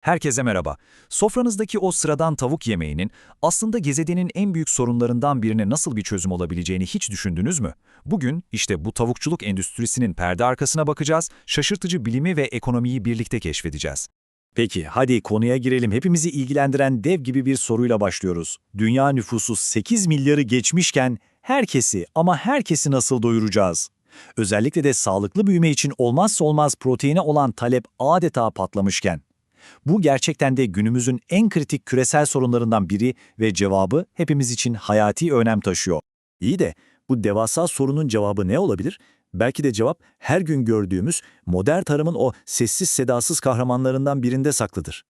Herkese merhaba. Sofranızdaki o sıradan tavuk yemeğinin aslında gezegenin en büyük sorunlarından birine nasıl bir çözüm olabileceğini hiç düşündünüz mü? Bugün işte bu tavukçuluk endüstrisinin perde arkasına bakacağız, şaşırtıcı bilimi ve ekonomiyi birlikte keşfedeceğiz. Peki hadi konuya girelim. Hepimizi ilgilendiren dev gibi bir soruyla başlıyoruz. Dünya nüfusu 8 milyarı geçmişken herkesi ama herkesi nasıl doyuracağız? Özellikle de sağlıklı büyüme için olmazsa olmaz proteine olan talep adeta patlamışken. Bu gerçekten de günümüzün en kritik küresel sorunlarından biri ve cevabı hepimiz için hayati önem taşıyor. İyi de bu devasa sorunun cevabı ne olabilir? Belki de cevap her gün gördüğümüz modern tarımın o sessiz sedasız kahramanlarından birinde saklıdır.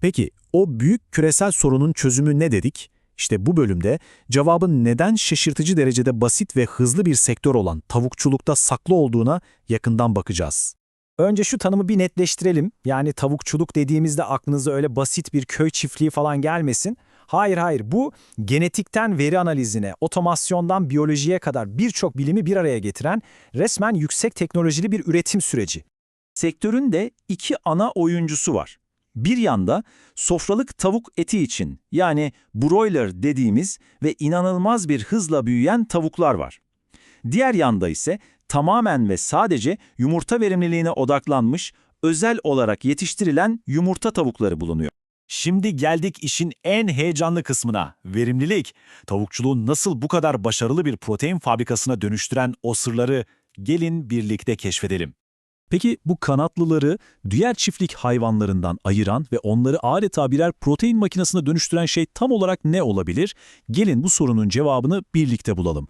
Peki o büyük küresel sorunun çözümü ne dedik? İşte bu bölümde cevabın neden şaşırtıcı derecede basit ve hızlı bir sektör olan tavukçulukta saklı olduğuna yakından bakacağız. Önce şu tanımı bir netleştirelim. Yani tavukçuluk dediğimizde aklınıza öyle basit bir köy çiftliği falan gelmesin. Hayır hayır bu genetikten veri analizine, otomasyondan biyolojiye kadar birçok bilimi bir araya getiren resmen yüksek teknolojili bir üretim süreci. Sektörün de iki ana oyuncusu var. Bir yanda sofralık tavuk eti için yani broiler dediğimiz ve inanılmaz bir hızla büyüyen tavuklar var. Diğer yanda ise tamamen ve sadece yumurta verimliliğine odaklanmış, özel olarak yetiştirilen yumurta tavukları bulunuyor. Şimdi geldik işin en heyecanlı kısmına, verimlilik. Tavukçuluğu nasıl bu kadar başarılı bir protein fabrikasına dönüştüren o sırları gelin birlikte keşfedelim. Peki bu kanatlıları diğer çiftlik hayvanlarından ayıran ve onları adeta birer protein makinesine dönüştüren şey tam olarak ne olabilir? Gelin bu sorunun cevabını birlikte bulalım.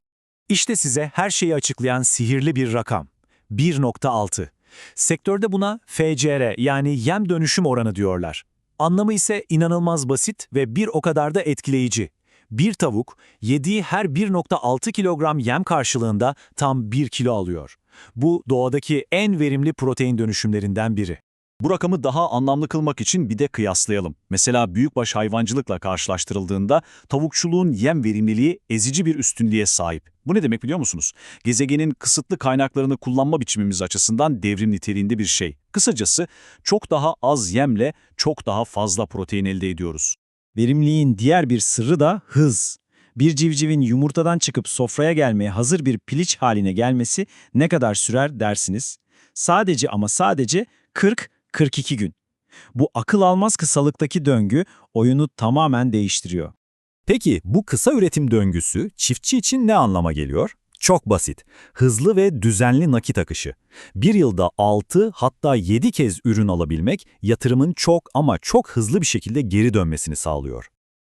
İşte size her şeyi açıklayan sihirli bir rakam. 1.6. Sektörde buna FCR yani yem dönüşüm oranı diyorlar. Anlamı ise inanılmaz basit ve bir o kadar da etkileyici. Bir tavuk yediği her 1.6 kilogram yem karşılığında tam 1 kilo alıyor. Bu doğadaki en verimli protein dönüşümlerinden biri. Bu rakamı daha anlamlı kılmak için bir de kıyaslayalım. Mesela büyükbaş hayvancılıkla karşılaştırıldığında tavukçuluğun yem verimliliği ezici bir üstünlüğe sahip. Bu ne demek biliyor musunuz? Gezegenin kısıtlı kaynaklarını kullanma biçimimiz açısından devrim niteliğinde bir şey. Kısacası çok daha az yemle çok daha fazla protein elde ediyoruz. Verimliliğin diğer bir sırrı da hız. Bir civcivin yumurtadan çıkıp sofraya gelmeye hazır bir piliç haline gelmesi ne kadar sürer dersiniz? Sadece ama sadece 40-42 gün. Bu akıl almaz kısalıktaki döngü oyunu tamamen değiştiriyor. Peki bu kısa üretim döngüsü çiftçi için ne anlama geliyor? Çok basit. Hızlı ve düzenli nakit akışı. Bir yılda 6 hatta 7 kez ürün alabilmek yatırımın çok ama çok hızlı bir şekilde geri dönmesini sağlıyor.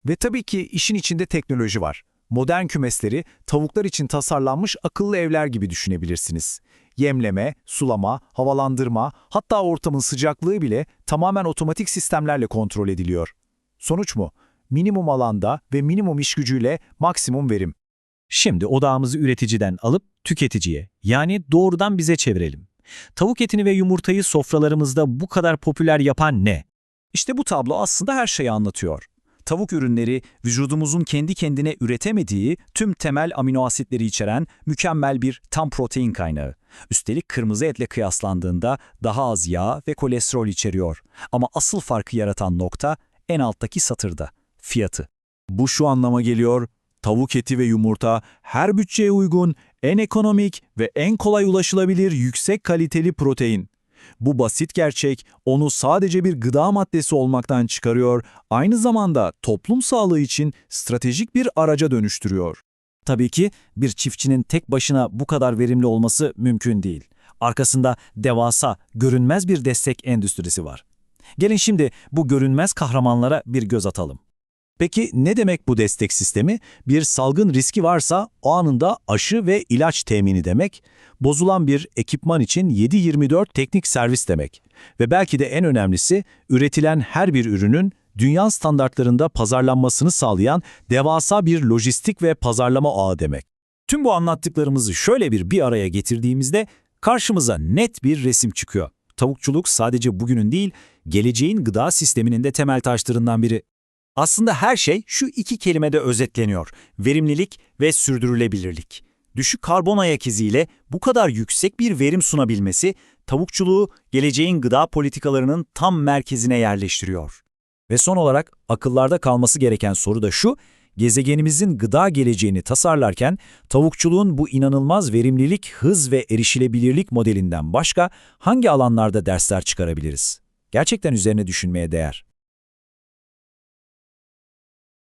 Ve tabii ki işin içinde teknoloji var. Modern kümesleri tavuklar için tasarlanmış akıllı evler gibi düşünebilirsiniz. Yemleme, sulama, havalandırma, hatta ortamın sıcaklığı bile tamamen otomatik sistemlerle kontrol ediliyor. Sonuç mu? Minimum alanda ve minimum iş gücüyle maksimum verim. Şimdi odağımızı üreticiden alıp tüketiciye, yani doğrudan bize çevirelim. Tavuk etini ve yumurtayı sofralarımızda bu kadar popüler yapan ne? İşte bu tablo aslında her şeyi anlatıyor. Tavuk ürünleri vücudumuzun kendi kendine üretemediği tüm temel amino asitleri içeren mükemmel bir tam protein kaynağı. Üstelik kırmızı etle kıyaslandığında daha az yağ ve kolesterol içeriyor. Ama asıl farkı yaratan nokta en alttaki satırda, fiyatı. Bu şu anlama geliyor, tavuk eti ve yumurta her bütçeye uygun, en ekonomik ve en kolay ulaşılabilir yüksek kaliteli protein. Bu basit gerçek onu sadece bir gıda maddesi olmaktan çıkarıyor, aynı zamanda toplum sağlığı için stratejik bir araca dönüştürüyor. Tabii ki bir çiftçinin tek başına bu kadar verimli olması mümkün değil. Arkasında devasa, görünmez bir destek endüstrisi var. Gelin şimdi bu görünmez kahramanlara bir göz atalım. Peki ne demek bu destek sistemi? Bir salgın riski varsa o anında aşı ve ilaç temini demek, bozulan bir ekipman için 7-24 teknik servis demek ve belki de en önemlisi üretilen her bir ürünün dünya standartlarında pazarlanmasını sağlayan devasa bir lojistik ve pazarlama ağı demek. Tüm bu anlattıklarımızı şöyle bir bir araya getirdiğimizde karşımıza net bir resim çıkıyor. Tavukçuluk sadece bugünün değil, geleceğin gıda sisteminin de temel taşlarından biri. Aslında her şey şu iki kelimede özetleniyor. Verimlilik ve sürdürülebilirlik. Düşük karbon ayak iziyle bu kadar yüksek bir verim sunabilmesi tavukçuluğu geleceğin gıda politikalarının tam merkezine yerleştiriyor. Ve son olarak akıllarda kalması gereken soru da şu, gezegenimizin gıda geleceğini tasarlarken tavukçuluğun bu inanılmaz verimlilik, hız ve erişilebilirlik modelinden başka hangi alanlarda dersler çıkarabiliriz? Gerçekten üzerine düşünmeye değer.